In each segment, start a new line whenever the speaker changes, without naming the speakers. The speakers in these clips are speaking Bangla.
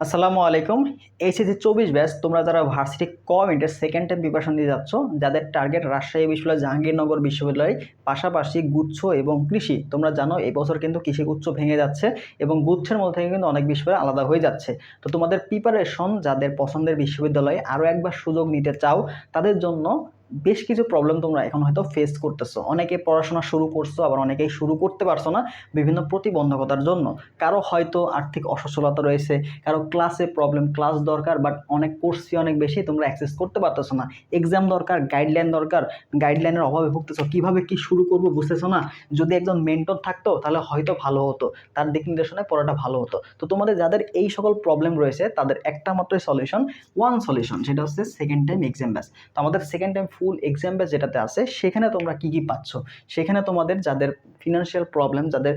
আসসালামু আলাইকুম। এইচএসি চব্বিশ ব্যাচ, তোমরা যারা ভার্সিটি কম ইন্টার সেকেন্ড টাইম প্রিপারেশন দিয়ে যাচ্ছ, যাদের টার্গেট রাজশাহী বিশ্ববিদ্যালয়, জাহাঙ্গীরনগর বিশ্ববিদ্যালয়, পাশাপাশি গুচ্ছ এবং কৃষি, তোমরা জানো এই বছর কিন্তু কৃষি গুচ্ছ ভেঙে যাচ্ছে এবং গুচ্ছের মধ্যে কিন্তু অনেক বিশ্ববিদ্যালয় আলাদা হয়ে যাচ্ছে। তো তোমাদের প্রিপারেশন যাদের পছন্দের বিশ্ববিদ্যালয়ে আরও একবার সুযোগ নিতে চাও, তাদের জন্য বেশ কিছু প্রবলেম তোমরা এখন হয়তো ফেস করতেছো। অনেকে পড়াশোনা শুরু করছ, আবার অনেকেই শুরু করতে পারছ না বিভিন্ন প্রতিবন্ধকতার জন্য। কারও হয়তো আর্থিক অসচ্ছলতা রয়েছে, কারও ক্লাসে প্রবলেম ক্লাস দরকার বাট অনেক কোর্স ফি অনেক বেশি তোমরা অ্যাক্সেস করতে পারতেছো না। এক্সাম দরকার গাইডলাইন দরকার গাইডলাইনের অভাবে ভুগতেছো। কীভাবে কি শুরু করব বুঝতেছো না? যদি একজন মেন্টর থাকতো, তাহলে হয়তো ভালো হতো। তার দিক নির্দেশনায় পড়াটা ভালো হতো। তো তোমাদের যাদের এই সকল প্রবলেম রয়েছে, তাদের একটা মাত্রই সলিউশন ওয়ান সলিউশন সেটা হচ্ছে সেকেন্ড টাইম এক্সাম ব্যাস তো আমাদের সেকেন্ড টাইম ফুল এক্সাম যেটাতে আছে, সেখানে তোমরা কি কি পাচ্ছ? সেখানে তোমাদের যাদের ফিনান্সিয়াল প্রবলেম যাদের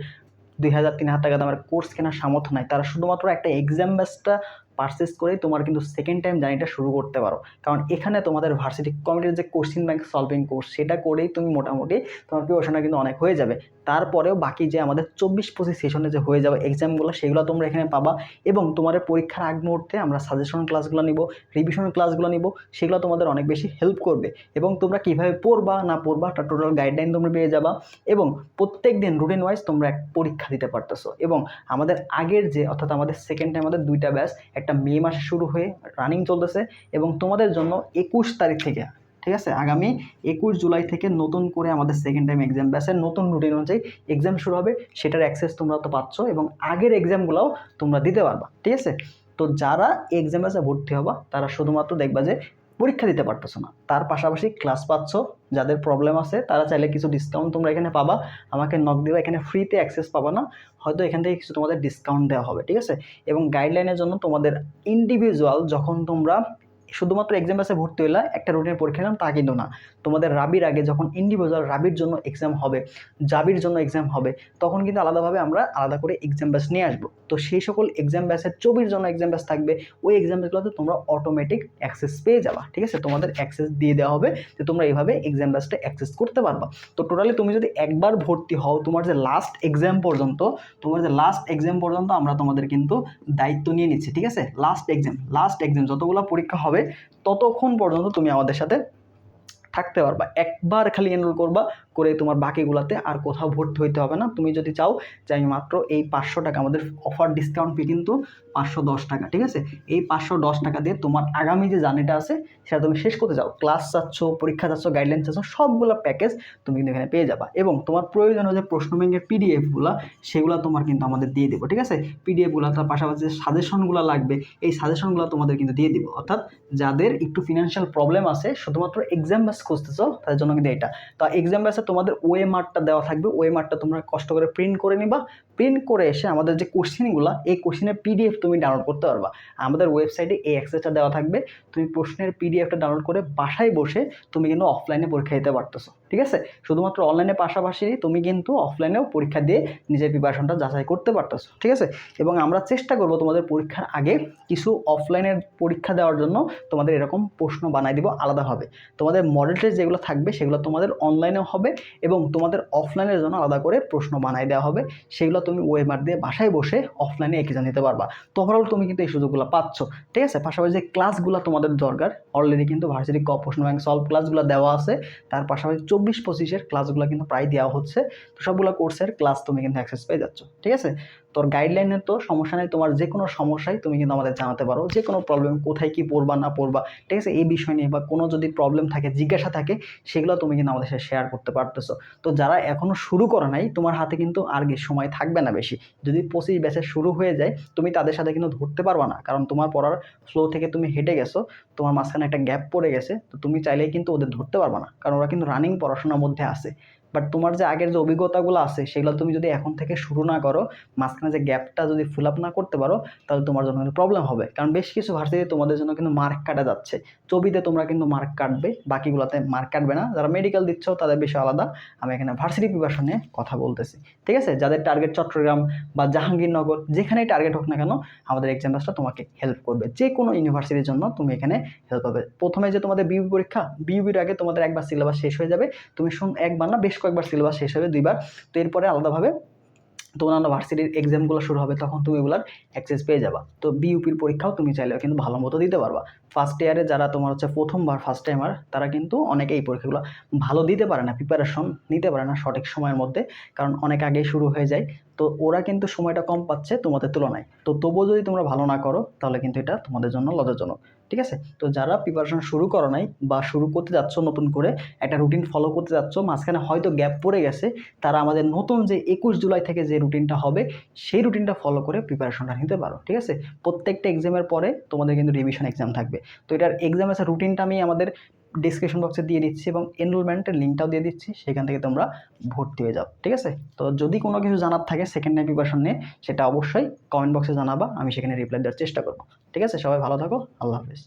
দুই হাজার, তিন হাজার টাকা দামের কোর্স কেনার সামর্থ্য নাই, তারা শুধুমাত্র একটা এক্সাম পারচেস করেই তোমার কিন্তু সেকেন্ড টাইম জার্নিটা শুরু করতে পারো। কারণ এখানে তোমাদের ভার্সিটি কমিটির যে কোশ্চিন ব্যাংক সলভিং কোর্স সেটা করেই তুমি মোটামুটি তোমার প্রিপারেশনটা কিন্তু অনেক হয়ে যাবে। তারপরেও বাকি যে আমাদের চব্বিশ পঁচিশ সেশনে যে হয়ে যাবে এক্সামগুলো সেগুলো তোমরা এখানে পাবা এবং তোমাদের পরীক্ষার আগ মুহূর্তে আমরা সাজেশন ক্লাসগুলো নিব রিভিশন ক্লাসগুলো নিব, সেগুলো তোমাদের অনেক বেশি হেল্প করবে। এবং তোমরা কীভাবে পড়বা, না পড়বা, তার টোটাল গাইডলাইন তোমরা পেয়ে যাবা এবং প্রত্যেক দিন রুটিন ওয়াইজ তোমরা এক পরীক্ষা দিতে পারতেছো। এবং আমাদের আগের যে, অর্থাৎ আমাদের সেকেন্ড টাইম আমাদের দুইটা ব্যাচ একটা মে মাসে শুরু হয়ে রানিং চলতেছে এবং তোমাদের জন্য একুশ তারিখ থেকে, ঠিক আছে? আগামী একুশ জুলাই থেকে নতুন করে আমাদের সেকেন্ড টাইম এক্সাম ব্যাসের নতুন রুটিন অনুযায়ী এক্সাম শুরু হবে, সেটার অ্যাক্সেস তোমরা তো পাচ্ছ এবং আগের এক্সামগুলোও তোমরা দিতে পারবা, ঠিক আছে? তো যারা এক্সাম ব্যাসে ভর্তি হবা, তারা শুধুমাত্র দেখবা যে পরীক্ষা দিতে পারতেছো না। তার পাশাপাশি ক্লাস পাচ্ছ, যাদের প্রবলেম আছে, তারা চাইলে কিছু ডিসকাউন্ট তোমরা এখানে পাবা। আমাকে নক দিবা, এখানে ফ্রিতে অ্যাক্সেস পাবা না। হয়তো এখান থেকে কিছু তোমাদের ডিসকাউন্ট দেওয়া হবে, ঠিক আছে? এবং গাইডলাইনের জন্য তোমাদের ইন্ডিভিজুয়াল যখন তোমরা শুধুমাত্র এক্সাম ব্যাসে ভর্তি হইলা একটা রুটিনের পরীক্ষা নিলাম, তা কিন্তু না। তোমাদের রাবির আগে যখন ইন্ডিভিজুয়াল রাবির জন্য এক্সাম হবে, জাবির জন্য এক্সাম হবে, তখন কিন্তু আলাদাভাবে আমরা আলাদা করে এক্সাম ব্যাস নিয়ে আসব। তো সেই সকল এক্সাম ব্যাচের চবির জন্য এক্সাম ব্যাস থাকবে, ওই এক্সাম ব্যাচগুলোতে তোমরা অটোমেটিক অ্যাক্সেস পেয়ে যাবা, ঠিক আছে? তোমাদের অ্যাক্সেস দিয়ে দেওয়া হবে যে তোমরা এইভাবে এক্সাম ব্যাসটা অ্যাক্সেস করতে পারবা। তো টোটালি তুমি যদি একবার ভর্তি হও, তোমার যে লাস্ট এক্সাম পর্যন্ত, তোমার যে লাস্ট এক্সাম পর্যন্ত আমরা তোমাদের কিন্তু দায়িত্ব নিয়ে নিচ্ছি, ঠিক আছে? লাস্ট এক্সাম লাস্ট এক্সাম যতগুলো পরীক্ষা হবে ততক্ষণ পর্যন্ত তুমি আমাদের সাথে থাকতে পারবা। একবার খালি এনরোল করবা করে তোমার বাকিগুলোতে আর কোথাও ভর্তি হইতে হবে না। তুমি যদি চাও যে আমি মাত্র এই পাঁচশো টাকা, আমাদের অফার ডিসকাউন্ট ফি কিন্তু পাঁচশো দশ টাকা, ঠিক আছে? এই পাঁচশো দশ টাকা দিয়ে তোমার আগামী যে জার্নিটা আছে, সেটা তুমি শেষ করতে চাও। ক্লাস চাচ্ছ, পরীক্ষা চাচ্ছ গাইডলাইন চাচ্ছ, সবগুলো প্যাকেজ তুমি কিন্তু এখানে পেয়ে যাবা। এবং তোমার প্রয়োজনীয় যে প্রশ্ন ব্যাংকের পিডিএফগুলো সেগুলো তোমার কিন্তু আমাদের দিয়ে দেবো, ঠিক আছে? পিডিএফগুলো তার পাশাপাশি যে সাজেশনগুলো লাগবে, এই সাজেশনগুলো তোমাদের কিন্তু দিয়ে দিব। অর্থাৎ যাদের একটু ফিনান্সিয়াল প্রবলেম আছে, শুধুমাত্র এক্সাম ব্যাস খুঁজতেছো, তাদের জন্য কিন্তু এটা। তো এক্সাম ব্যাসে তোমাদের ওয়ে মার্কটা দেওয়া থাকবে। ওয়ে মার্কটা তোমরা কষ্ট করে প্রিন্ট করে নিবা। প্রিন্ট করে এসে আমাদের যে কোশ্চেনগুলো এই কোশ্চেনের পিডিএফ তুমি ডাউনলোড করতে পারবা। আমাদের ওয়েবসাইটে এই অ্যাক্সেসটা দেওয়া থাকবে। তুমি প্রশ্নের পিডিএফটা ডাউনলোড করে বাসায় বসে তুমি কিন্তু অফলাইনে পরীক্ষা দিতে পারতেছো। ঠিক আছে? শুধুমাত্র অনলাইনে পাশাপাশি তুমি কিন্তু অফলাইনেও পরীক্ষা দিয়ে নিজের প্রিপারেশনটা যাচাই করতে পারতেছো। ঠিক আছে? এবং আমরা চেষ্টা করব তোমাদের পরীক্ষার আগে কিছু অফলাইনের পরীক্ষা দেওয়ার জন্য তোমাদের এরকম প্রশ্ন বানাই দিব আলাদাভাবে। তোমাদের মডেল টেস্ট যেগুলো থাকবে সেগুলো তোমাদের অনলাইনেও হবে। এবং তোমাদের অফলাইনের জন্য আলাদা করে প্রশ্ন বানাই দেওয়া হবে। সেগুলো তুমি ওয়েমার দিয়ে বাসায় বসে অফলাইনে এক্সাম নিতে পারবা। তো ওভারঅল তুমি কিন্তু এই সুযোগগুলো পাচ্ছ। ঠিক আছে? পাশাপাশি যে ক্লাসগুলো তোমাদের দরকার অলরেডি কিন্তু ভার্সিটি ক, প্রশ্ন ব্যাংক সলভ ক্লাসগুলো দেওয়া আছে। তার পাশাপাশি চব্বিশ পঁচিশের ক্লাসগুলো কিন্তু প্রায় দেওয়া হচ্ছে। তো সবগুলো কোর্সের ক্লাস তুমি কিন্তু অ্যাক্সেস পেয়ে যাচ্ছ। ঠিক আছে? তোর গাইডলাইনের তো সমস্যা নেই। তোমার যে কোনো সমস্যাই তুমি কিন্তু আমাদের জানাতে পারো। যে কোনো প্রবলেম কোথায় কি পড়বা, না পড়বা, ঠিক আছে? এই বিষয় নিয়ে বা কোনো যদি প্রবলেম থাকে, জিজ্ঞাসা থাকে, সেগুলো তুমি কিন্তু আমাদের সাথে শেয়ার করতে পারতেছো। তো যারা এখনও শুরু করে নাই, তোমার হাতে কিন্তু আর সময় থাকবে না বেশি। যদি পঁচিশ ব্যাচে শুরু হয়ে যায়, তুমি তাদের সাথে কিন্তু ধরতে পারবা না। কারণ তোমার পড়ার ফ্লো থেকে তুমি হেঁটে গেছো, তোমার মাঝখানে একটা গ্যাপ পড়ে গেছে, তো তুমি চাইলেই কিন্তু ওদের ধরতে পারবা না। কারণ ওরা কিন্তু রানিং পড়াশোনার মধ্যে আছে। বাট তোমার যে আগের যে অভিজ্ঞতাগুলো আছে, সেগুলো তুমি যদি এখন থেকে শুরু না করো, মাঝখানে যে গ্যাপটা যদি ফিল আপ না করতে পারো, তাহলে তোমার জন্য কিন্তু প্রবলেম হবে। কারণ বেশ কিছু ভার্সিটি তোমাদের জন্য কিন্তু মার্ক কাটা যাচ্ছে। ছবিতে তোমরা কিন্তু মার্ক কাটবে, বাকিগুলোতে মার্ক কাটবে না। যারা মেডিকেল দিচ্ছ, তাদের বিষয় আলাদা। আমি এখানে ভার্সিটি প্রিপারেশন নিয়ে কথা বলতেছি। ঠিক আছে? যাদের টার্গেট চট্টগ্রাম বা জাহাঙ্গীরনগর, যেখানেই টার্গেট হোক না কেন, আমাদের এক্সাম ব্যাসটা তোমাকে হেল্প করবে। যে কোনো ইউনিভার্সিটির জন্য তুমি এখানে হেল্প হবে প্রথমে যে তোমাদের বিউবি পরীক্ষা বিউবির আগে তোমাদের একবার সিলেবাস শেষ হয়ে যাবে। তুমি শুন, একবার না বেশ কয়েকবার সিলেবাস শেষ হবে, দুইবার। তো এরপরে আলাদাভাবে তো অন্যান্য ভার্সিটির এক্সামগুলো শুরু হবে, তখন তুমি এগুলার অ্যাক্সেস পেয়ে যাবা। তো বিইউপির পরীক্ষাও তুমি চাইলেও কিন্তু ভালো মতো দিতে পারবা। ফার্স্ট ইয়ারে যারা তোমার হচ্ছে প্রথমবার ফার্স্ট টাইমার তারা কিন্তু অনেকে এই পরীক্ষাগুলো ভালো দিতে পারে না প্রিপারেশন নিতে পারে না সঠিক সময়ের মধ্যে, কারণ অনেক আগেই শুরু হয়ে যায়। তো ওরা কিন্তু সময়টা কম পাচ্ছে তোমাদের তুলনায়। তো তবুও যদি তোমরা ভালো না করো, তাহলে কিন্তু এটা তোমাদের জন্য লজ্জাজনক। ঠিক আছে? তো যারা প্রিপারেশন শুরু করো নাই বা শুরু করতে যাচ্ছ নতুন করে, একটা রুটিন ফলো করতে যাচ্ছ, মাঝখানে হয়তো গ্যাপ পড়ে গেছে, তারা আমাদের নতুন যে একুশ জুলাই থেকে যে রুটিনটা হবে, সেই রুটিনটা ফলো করে প্রিপারেশনটা নিতে পারো, ঠিক আছে? প্রত্যেকটা এক্সামের পরে তোমাদের কিন্তু রিভিশন এক্সাম থাকবে। তো এটার এক্সাম এক্সামের রুটিনটা আমি আমাদের ডিসক্রিপশন বক্সে দিয়ে দিচ্ছি এবং এনরোলমেন্টের লিঙ্কটাও দিয়ে দিচ্ছি, সেখান থেকে তোমরা ভর্তি হয়ে যাও, ঠিক আছে? তো যদি কোনো কিছু জানার থাকে সেকেন্ড টাইম প্রিপারেশন নিয়ে, সেটা অবশ্যই কমেন্ট বক্সে জানাবা, আমি সেখানে রিপ্লাই দেওয়ার চেষ্টা করব, ঠিক আছে? সবাই ভালো থাকো, আল্লাহ হাফিজ।